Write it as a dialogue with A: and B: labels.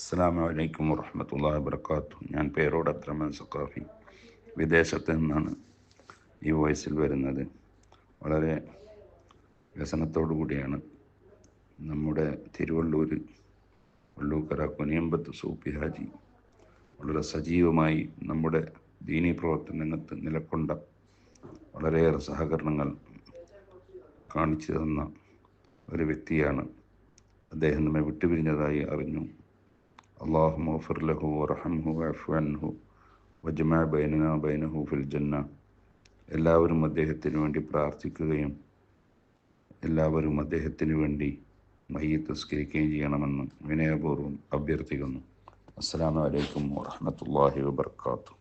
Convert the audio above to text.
A: അസ്സാം വലൈക്കും വർഹമത്തല്ലാ വാബർക്കാത്തു ഞാൻ പേരോട് അബ്ദുറഹ്മാൻ സക്കാഫി വിദേശത്ത് നിന്നാണ് ഈ വോയിസിൽ വരുന്നത്. വളരെ വ്യസനത്തോടു കൂടിയാണ് നമ്മുടെ തിരുവള്ളൂർ വള്ളൂക്കര കുനിയമ്പത്ത് സൂപ്പി ഹാജി വളരെ സജീവമായി നമ്മുടെ ദീനീ പ്രവർത്തനരംഗത്ത് നിലക്കൊണ്ട വളരെയേറെ സഹകരണങ്ങൾ കാണിച്ചു തന്ന ഒരു വ്യക്തിയാണ്. അദ്ദേഹം നമ്മെ വിട്ടുപിരിഞ്ഞതായി അറിഞ്ഞു. അള്ളാഹു اغفر له وارحمه واعف عنه വജമാ ബൈനന ബൈനഹു ഫിൽ ജന്ന. എല്ലാവരും അദ്ദേഹത്തിന് വേണ്ടി പ്രാർത്ഥിക്കുകയും എല്ലാവരും അദ്ദേഹത്തിന് വേണ്ടി മയ്യ തസ്കരിക്കുകയും ചെയ്യണമെന്ന് വിനയപൂർവം അഭ്യർത്ഥിക്കുന്നു. അസ്സാം വലൈക്കും വാഹമത്തല്ലാഹി വാബർക്കാത്തു.